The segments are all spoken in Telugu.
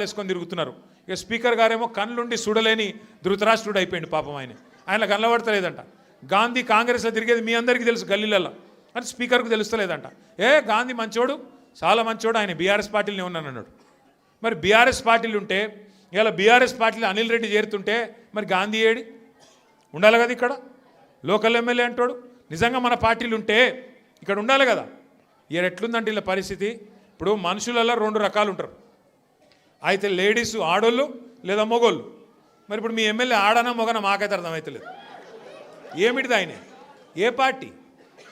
వేసుకొని తిరుగుతున్నారు. ఇక స్పీకర్ గారేమో కళ్ళుండి చూడలేని ధృతరాష్ట్రుడు అయిపోయింది పాపం ఆయన. ఆయన కనబడతలేదంట గాంధీ కాంగ్రెస్లో తిరిగేది మీ అందరికీ తెలుసు గల్లీలలో అని స్పీకర్కు తెలుస్తలేదంట. ఏ గాంధీ మంచోడు? చాలా మంచోడు ఆయన. బీఆర్ఎస్ పార్టీలోనే ఉన్నాను అన్నాడు. మరి బీఆర్ఎస్ పార్టీలు ఉంటే ఇలా బీఆర్ఎస్ పార్టీలో అనిల్ రెడ్డి చేరుతుంటే మరి గాంధీ ఏడి? ఉండాలి కదా ఇక్కడ? లోకల్ ఎమ్మెల్యే అంటాడు. నిజంగా మన పార్టీలు ఉంటే ఇక్కడ ఉండాలి కదా? ఇక్కడ ఎట్లుందంటే ఇలా పరిస్థితి? ఇప్పుడు మనుషులలో రెండు రకాలు ఉంటారు. అయితే లేడీస్ ఆడోళ్ళు లేదా మొగోళ్ళు? మరి ఇప్పుడు మీ ఎమ్మెల్యే ఆడనా మొగనా? మాకైతే అర్థమవుతలేదు ఏమిటిది ఆయన? ఏ పార్టీ?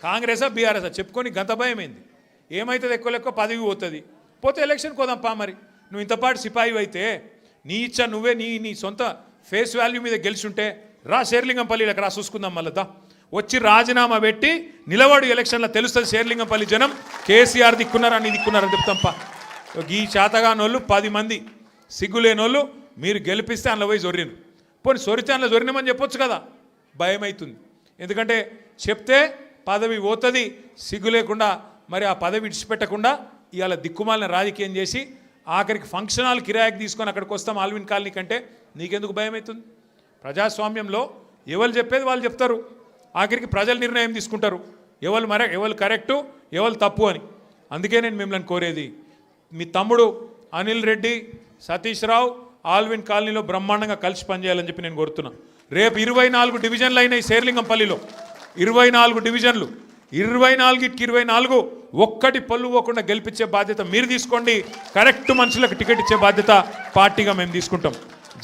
కాంగ్రెసా బీఆర్ఎసా? చెప్పుకొని గంత భయమైంది. ఏమవుతుంది ఎక్కువ లెక్క? పదవి పోతుంది. పోతే ఎలక్షన్ కోదాంపా మరి. నువ్వు ఇంతపాటు సిపాయి అయితే నీ ఇచ్చా నువ్వే నీ నీ సొంత ఫేస్ వాల్యూ మీద గెలిచుంటే రా శేర్లింగంపల్లికి రా చూసుకుందాం మళ్ళా వచ్చి రాజీనామా పెట్టి నిలబడు ఎలక్షన్లో తెలుస్తుంది షేర్లింగంపల్లి జనం కేసీఆర్ దిక్కున్నారా నీ దిక్కున్నారని చెప్తాంపా ఈ చేతగానోళ్ళు పది మంది సిగ్గులేనోళ్ళు మీరు గెలిపిస్తే అందులో పోయి జొర్రిను పోనీ సొరితే అందులో జొరినమని చెప్పొచ్చు కదా? భయం అవుతుంది ఎందుకంటే చెప్తే పదవి పోతుంది సిగ్గు లేకుండా మరి ఆ పదవి విడిచిపెట్టకుండా ఇవాళ దిక్కుమాలిన రాజకీయం చేసి ఆఖరికి ఫంక్షన్ హాల్ కిరాయికి తీసుకొని అక్కడికి వస్తాం ఆల్విన్ కాలనీ కంటే నీకెందుకు భయం అవుతుంది ప్రజాస్వామ్యంలో ఎవరు చెప్పేది వాళ్ళు చెప్తారు. ఆఖరికి ప్రజలు నిర్ణయం తీసుకుంటారు. ఎవరు మర ఎవరు కరెక్టు ఎవరు తప్పు అని. అందుకే నేను మిమ్మల్ని కోరేది మీ తమ్ముడు అనిల్ రెడ్డి సతీష్ రావు ఆల్విన్ కాలనీలో బ్రహ్మాండంగా కలిసి పనిచేయాలని చెప్పి నేను కోరుతున్నా. రేపు ఇరవై నాలుగు డివిజన్లు అయినాయి శేర్లింగంపల్లిలో ఇరవై నాలుగు డివిజన్లు. ఇరవై నాలుగుకి ఇరవై నాలుగు ఒక్కటి పళ్ళు పోకుండా గెలిపించే బాధ్యత మీరు తీసుకోండి. కరెక్ట్ మనుషులకు టికెట్ ఇచ్చే బాధ్యత పార్టీగా మేము తీసుకుంటాం.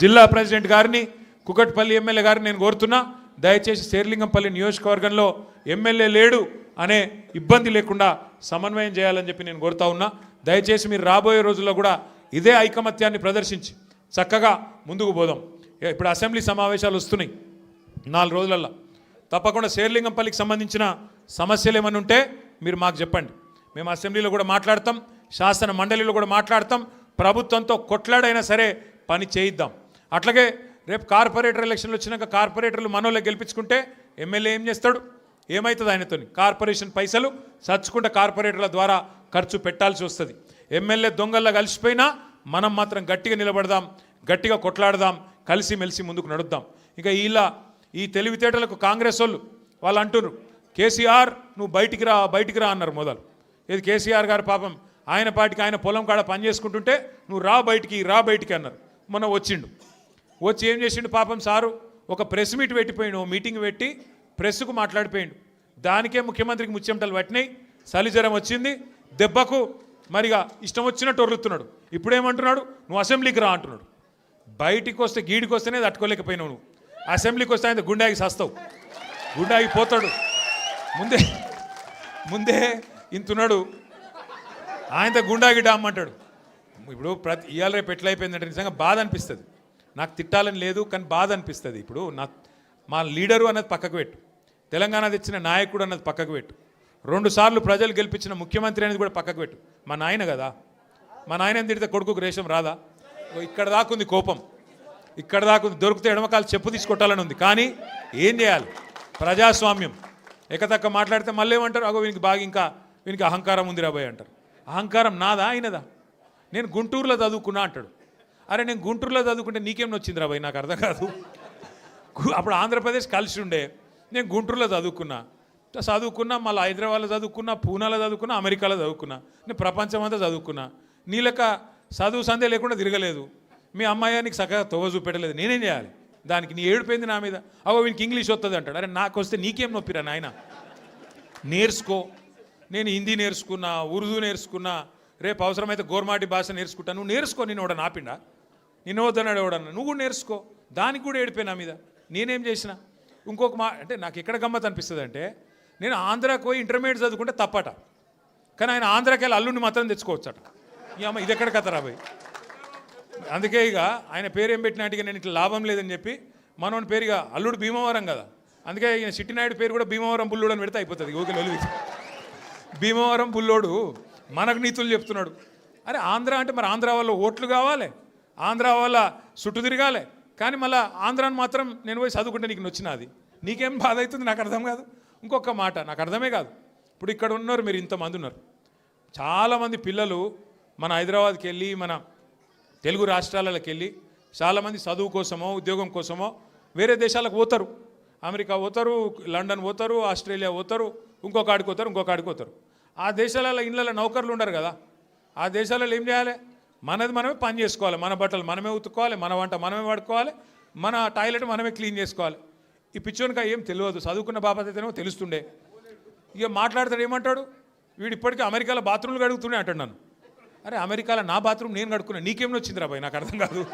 జిల్లా ప్రెసిడెంట్ గారిని కుకట్పల్లి ఎమ్మెల్యే గారిని నేను కోరుతున్నా. దయచేసి శేర్లింగంపల్లి నియోజకవర్గంలో ఎమ్మెల్యే లేడు అనే ఇబ్బంది లేకుండా సమన్వయం చేయాలని చెప్పి నేను కోరుతా ఉన్నా. దయచేసి మీరు రాబోయే రోజుల్లో కూడా ఇదే ఐకమత్యాన్ని ప్రదర్శించి చక్కగా ముందుకు పోదాం. ఇప్పుడు అసెంబ్లీ సమావేశాలు వస్తున్నాయి. నాలుగు రోజులల్లో. తప్పకుండా శేర్లింగంపల్లికి సంబంధించిన సమస్యలు ఏమైనా ఉంటే మీరు మాకు చెప్పండి. మేము అసెంబ్లీలో కూడా మాట్లాడతాం శాసన మండలిలో కూడా మాట్లాడతాం ప్రభుత్వంతో కొట్లాడైనా సరే పని చేయిద్దాం. అట్లాగే రేపు కార్పొరేటర్ ఎలక్షన్లు వచ్చినాక కార్పొరేటర్లు మనోళ్ళకి గెలిపించుకుంటే ఎమ్మెల్యే ఏం చేస్తాడు? ఏమవుతుంది ఆయనతోని? కార్పొరేషన్ పైసలు సచ్చుకుంటే కార్పొరేటర్ల ద్వారా ఖర్చు పెట్టాల్సి వస్తుంది. ఎమ్మెల్యే దొంగల్లా కలిసిపోయినా మనం మాత్రం గట్టిగా నిలబడదాం గట్టిగా కొట్లాడదాం కలిసి మెలిసి ముందుకు నడుద్దాం. ఇంకా ఇలా ఈ తెలివితేటలకు కాంగ్రెస్ వాళ్ళు వాళ్ళు అంటున్నారు కేసీఆర్ నువ్వు బయటికి రా బయటికి రా అన్నారు మొదలు. ఇది కేసీఆర్ గారు పాపం ఆయన పాటికి ఆయన పొలం కాడ పని చేసుకుంటుంటే నువ్వు రా బయటికి రా బయటికి అన్నారు. మొన్న వచ్చిండు. వచ్చి ఏం చేసిండు పాపం సారు? ఒక ప్రెస్ మీట్ పెట్టిపోయిండు ఓ మీటింగ్ పెట్టి ప్రెస్కు మాట్లాడిపోయిండు. దానికే ముఖ్యమంత్రికి ముచ్చెమటలు పట్టినాయి. సలిజ్వరం వచ్చింది. దెబ్బకు మరిగా ఇష్టం వచ్చినట్టు ఒర్రుతున్నాడు ఇప్పుడేమంటున్నాడు? నువ్వు అసెంబ్లీకి రా అంటున్నాడు. బయటికి వస్తే గీడికి వస్తేనే తట్టుకోలేకపోయినావు నువ్వు. అసెంబ్లీకి వస్తే ఆయన గుండాగి సస్తావు. గుండాగి పోతాడు. ముందే ముందే ఇంతున్నాడు. ఆయనతో గుండాకి డామ్మంటాడు ఇప్పుడు ప్రతి ఇవాళ రేపు ఎట్లా అయిపోయిందంటే నిజంగా బాధ అనిపిస్తుంది. నాకు తిట్టాలని లేదు కానీ బాధ అనిపిస్తుంది. ఇప్పుడు నా మా లీడరు అన్నది పక్కకు పెట్టు. తెలంగాణ తెచ్చిన నాయకుడు అన్నది పక్కకు పెట్టు. రెండుసార్లు ప్రజలు గెలిపించిన ముఖ్యమంత్రి అనేది కూడా పక్కకు పెట్టు. మా నాయన కదా. మా నాయన తిడితే కొడుకుకు రేషం రాదా? ఇక్కడ దాకుంది కోపం. ఇక్కడ దాకుంది దొరికితే ఎడమకాలు చెప్పు తీసుకొట్టాలని ఉంది. కానీ ఏం చేయాలి? ప్రజాస్వామ్యం. ఎకతక్క మాట్లాడితే మళ్ళీ ఏమంటారు? అగో వీనికి బాగా ఇంకా వీనికి అహంకారం ఉంది రాబోయ్ అంటారు. అహంకారం నాదా ఆయనదా? నేను గుంటూరులో చదువుకున్నా అంటాడు. అరే నేను గుంటూరులో చదువుకుంటే నీకేం నొచ్చింది రాబోయ్? నాకు అర్థం కాదు. అప్పుడు ఆంధ్రప్రదేశ్ కలిసి ఉండే నేను గుంటూరులో చదువుకున్నా. చదువుకున్నా మళ్ళీ హైదరాబాద్లో చదువుకున్నా పూనాలో చదువుకున్నా అమెరికాలో చదువుకున్నా. నేను ప్రపంచం అంతా చదువుకున్నా. నీ లెక్క చదువు సందే లేకుండా తిరగలేదు. మీ అమ్మాయి నీకు చక్కగా తొవ్వ చూపెట్టలేదు. నేనేం చేయాలి? దానికి నీ ఏడిపోయింది నా మీద? అవో వీనికి ఇంగ్లీష్ వస్తుంది అంటాడు. అరే నాకు వస్తే నీకేం నొప్పిరా నాయన? నేర్చుకో. నేను హిందీ నేర్చుకున్నా ఉర్దూ నేర్చుకున్నా రేపు అవసరమైతే గోర్మాటి భాష నేర్చుకుంటా. నువ్వు నేర్చుకో నేను ఎవడ నాపిండా నేను ఎవడన్నా? నువ్వు కూడా నేర్చుకో. దానికి కూడా ఏడిపోయి నా మీద. నేనేం చేసినా? ఇంకొక మా అంటే నాకు ఎక్కడ గమ్మత్ అనిపిస్తుంది అంటే నేను ఆంధ్రాకి పోయి ఇంటర్మీడియట్ చదువుకుంటే తప్పట. కానీ ఆయన ఆంధ్రాకి వెళ్ళి అల్లుడిని మాత్రం తెచ్చుకోవచ్చట. ఈ అమ్మ ఇది ఎక్కడ కథ రాబోయ్ అందుకే ఇక ఆయన పేరు ఏం పెట్టినట్టుగా నేను ఇట్లా లాభం లేదని చెప్పి మనోని పేరు ఇక అల్లుడు భీమవరం కదా. అందుకే ఈయన సిట్టినాయుడు పేరు కూడా భీమవరం బుల్లుడు అని పెడితే అయిపోతుంది. ఓకే లొలివి భీమవరం బుల్లోడు మనకు నీతులు చెప్తున్నాడు. అరే ఆంధ్ర అంటే మరి ఆంధ్ర వల్ల ఓట్లు కావాలి? ఆంధ్ర వల్ల చుట్టూ తిరగాలి? కానీ మళ్ళీ ఆంధ్రాని మాత్రం నేను పోయి చదువుకుంటే నీకు నచ్చినది నీకేం బాధ అవుతుంది నాకు అర్థం కాదు. ఇంకొక మాట నాకు అర్థమే కాదు. ఇప్పుడు ఇక్కడ ఉన్నారు మీరు ఇంతమంది ఉన్నారు. చాలామంది పిల్లలు మన హైదరాబాద్కి వెళ్ళి మన తెలుగు రాష్ట్రాలకు వెళ్ళి చాలామంది చదువు కోసమో ఉద్యోగం కోసమో వేరే దేశాలకు పోతారు. అమెరికా పోతారు లండన్ పోతారు ఆస్ట్రేలియా పోతారు ఇంకొక ఆడికి పోతారు ఇంకొక ఆడికి పోతారు. ఆ దేశాలలో ఇళ్ళలో నౌకర్లు ఉండరు కదా. ఆ దేశాలలో ఏం చేయాలి? మనది మనమే పని చేసుకోవాలి. మన బట్టలు మనమే ఉతుక్కోవాలి మన వంట మనమే పడుకోవాలి మన టాయిలెట్ మనమే క్లీన్ చేసుకోవాలి. ఈ పిచ్చోనికా ఏం తెలియదు. చదువుకున్న బాబాతేనేమో తెలుస్తుండే. ఇక మాట్లాడతాడు ఏమంటాడు? వీడు ఇప్పటికీ అమెరికాలో బాత్రూమ్లు కడుగుతూనే అంటాడు నన్ను. అరే అమెరికాలో నా బాత్రూమ్ నేను కడుక్కున్నా. నీకేం వచ్చింది రాబాయ్ నాకు అర్థం కాదు.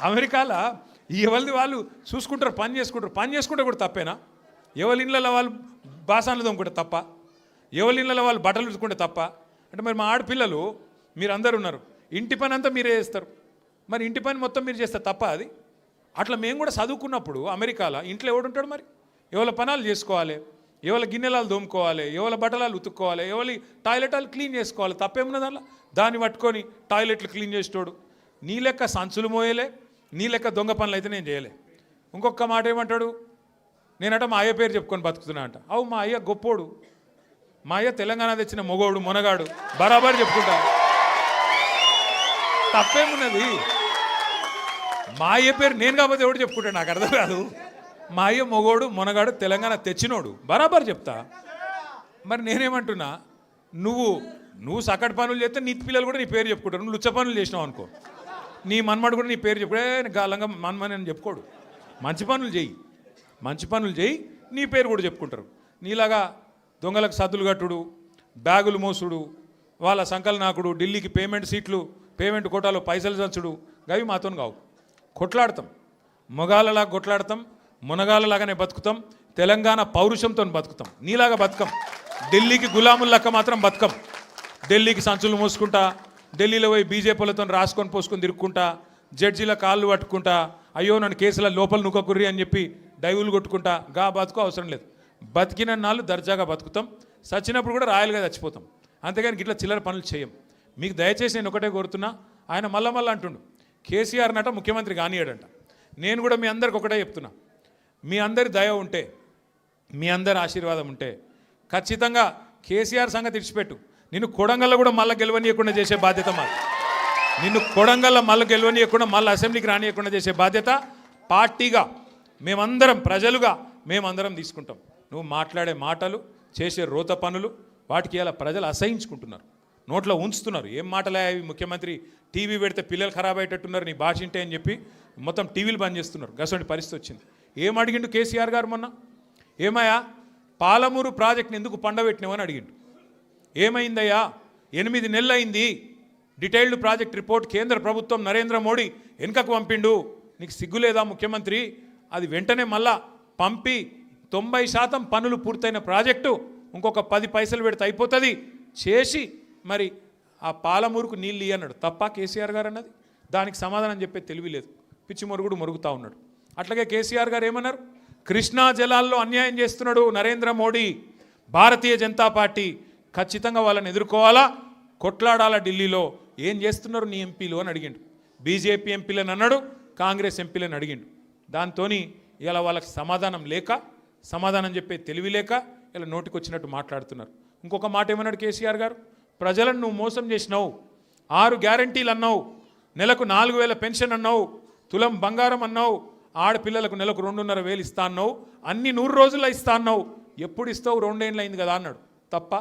అమెరికాలో ఎవరిది వాళ్ళు చూసుకుంటారు పని చేసుకుంటారు. పని చేసుకుంటే కూడా తప్పేనా? ఎవరి ఇళ్ళలో వాళ్ళు బాసాన్లు తోముకుంటే తప్ప? ఎవరి ఇళ్ళలో వాళ్ళు బట్టలు ఉతుకుంటే తప్ప? అంటే మరి మా ఆడపిల్లలు మీరు అందరు ఉన్నారు. ఇంటి పని అంతా మీరే చేస్తారు. మరి ఇంటి పని మొత్తం మీరు చేస్తే తప్ప అది? అట్లా మేము కూడా చదువుకున్నప్పుడు అమెరికాలో ఇంట్లో ఎవడుంటాడు మరి? ఎవరి పనాలు చేసుకోవాలి ఎవరి గిన్నెలాలు దోముకోవాలి ఎవరి బట్టలాలు ఉతుక్కోవాలి ఎవరి టాయిలెటాలు క్లీన్ చేసుకోవాలి తప్పేమున్నది అలా దాన్ని పట్టుకొని టాయిలెట్లు క్లీన్ చేసేటోడు. నీ లెక్క సంచులు మోయలే నీ లెక్క దొంగ పనులు అయితే నేను చేయలే. ఇంకొక మాట ఏమంటాడు? నేనట మా అయ్య పేరు చెప్పుకొని బతుకుతున్నా అంట. అవు మా అయ్య గొప్పోడు. మా అయ్య తెలంగాణ తెచ్చిన మొగోడు మొనగాడు. బరాబర్ చెప్పుకుంటాను తప్పేమున్నది? మా అయ్య పేరు నేను కాకపోతే ఎవడు చెప్పుకుంటాడు? నాకు అర్థం కాదు. మా అయ్య మొగోడు మునగాడు తెలంగాణ తెచ్చినోడు. బరాబర్ చెప్తా. మరి నేనేమంటున్నా? నువ్వు నువ్వు సకటి పనులు చేస్తే నీ పిల్లలు కూడా నీ పేరు చెప్పుకుంటారు. నువ్వు లుచ్చ పనులు చేసినావు అనుకో. నీ మన్మడు కూడా నీ పేరు చెప్పుడే గాలంగా మన్మని అని చెప్పుకోడు. మంచి పనులు చెయ్యి మంచి పనులు చేయి నీ పేరు కూడా చెప్పుకుంటారు. నీలాగా దొంగలకు సద్దులు కట్టుడు బ్యాగులు మోసుడు వాళ్ళ సంకలనాకుడు ఢిల్లీకి పేమెంట్ సీట్లు పేమెంట్ కోటాలో పైసలు చంచుడు గవి మాతో కావు. కొట్లాడతాం. మొగాలలా కొట్లాడతాం. మునగాలలాగానే బతుకుతాం. తెలంగాణ పౌరుషంతో బతుకుతాం. నీలాగా బతకం. ఢిల్లీకి గులాముల్లక్క మాత్రం బతకం. ఢిల్లీకి సంచులు మోసుకుంటా ఢిల్లీలో పోయి బీజేపీలతో రాసుకొని పోసుకొని తిరుక్కుంటా జడ్జీల కాళ్ళు పట్టుకుంటా అయ్యో నన్ను కేసుల లోపల నువ్వకుర్రి అని చెప్పి డైవులు కొట్టుకుంటా గా బతుకు అవసరం లేదు. బతికిన నాళ్ళు దర్జాగా బతుకుతాం. చచ్చినప్పుడు కూడా రాయలుగా చచ్చిపోతాం. అంతేగాని ఇట్లా చిల్లర పనులు చేయం. మీకు దయచేసి నేను ఒకటే కోరుతున్నా. ఆయన మళ్ళా మళ్ళీ అంటుండు. కేసీఆర్ నట ముఖ్యమంత్రి కానియాడంట. నేను కూడా మీ అందరికి ఒకటే చెప్తున్నా. మీ అందరి దయ ఉంటే మీ అందరి ఆశీర్వాదం ఉంటే ఖచ్చితంగా కేసీఆర్ సంగతి ఇడిచిపెట్టు నిన్ను కొడంగల్లో కూడా మళ్ళీ గెలవనీయకుండా చేసే బాధ్యత మాది. నిన్ను కొడంగల్లో మళ్ళీ గెలవనీయకుండా మళ్ళీ అసెంబ్లీకి రానియకుండా చేసే బాధ్యత పార్టీగా మేమందరం ప్రజలుగా మేమందరం తీసుకుంటాం. నువ్వు మాట్లాడే మాటలు చేసే రోత పనులు వాటికి ఇలా ప్రజలు అసహించుకుంటున్నారు. నోట్లో ఉంచుతున్నారు. ఏం మాటలే అవి? ముఖ్యమంత్రి టీవీ పెడితే పిల్లలు ఖరాబ్ అయ్యేటట్టున్నారు నీ భాష ఇంటే అని చెప్పి మొత్తం టీవీలు బంద్ చేస్తున్నారు. గసంటి పరిస్థితి వచ్చింది. ఏం అడిగిండు కేసీఆర్ గారు మొన్న? ఏమయ్యా? పాలమూరు ప్రాజెక్ట్ని ఎందుకు పండబెట్టినావని అడిగిండు. ఏమైందయ్యా? ఎనిమిది నెలలైంది. డీటెయిల్డ్ ప్రాజెక్ట్ రిపోర్ట్ కేంద్ర ప్రభుత్వం నరేంద్ర మోడీ వెనుకకు పంపిండు. నీకు సిగ్గులేదా ముఖ్యమంత్రి? అది వెంటనే మళ్ళా పంపి తొంభై శాతం పనులు పూర్తయిన ప్రాజెక్టు ఇంకొక పది పైసలు పెడితే అయిపోతుంది. చేసి మరి ఆ పాలమూరుకు నీళ్ళు అన్నాడు తప్ప కేసీఆర్ గారు అన్నది? దానికి సమాధానం చెప్పే తెలివి లేదు. పిచ్చి మొరుగుడు మొరుగుతూ ఉన్నాడు. అట్లాగే కేసీఆర్ గారు ఏమన్నారు? కృష్ణా జలాల్లో అన్యాయం చేస్తున్నాడు నరేంద్ర మోడీ. భారతీయ జనతా పార్టీ ఖచ్చితంగా వాళ్ళని ఎదుర్కోవాలా? కొట్లాడాలా ఢిల్లీలో? ఏం చేస్తున్నారు నీ ఎంపీలు అని అడిగిండు. బీజేపీ ఎంపీలని అన్నాడు కాంగ్రెస్ ఎంపీలని అడిగిండు. దాంతోని ఇలా వాళ్ళకి సమాధానం లేక సమాధానం చెప్పే తెలివి లేక ఇలా నోటికి వచ్చినట్టు మాట్లాడుతున్నారు. ఇంకొక మాట ఏమన్నాడు కేసీఆర్ గారు? ప్రజలను నువ్వు మోసం చేసినావు. ఆరు గ్యారంటీలు అన్నావు. నెలకు నాలుగు వేల పెన్షన్ అన్నావు. తులం బంగారం అన్నావు. ఆడపిల్లలకు నెలకు రెండున్నర వేలు ఇస్తా అన్నావు. అన్ని నూరు రోజుల్లో ఇస్తా అన్నావు. ఎప్పుడు ఇస్తావు? రెండేళ్ళు అయింది కదా అన్నాడు. తప్ప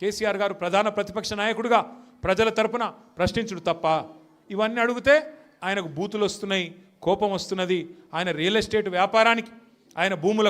కేసీఆర్ గారు ప్రధాన ప్రతిపక్ష నాయకుడిగా ప్రజల తరపున ప్రశ్నించుడు తప్ప. ఇవన్నీ అడిగితే ఆయనకు బూతులు వస్తున్నాయి కోపం వస్తున్నది. ఆయన రియల్ ఎస్టేట్ వ్యాపారానికి ఆయన భూముల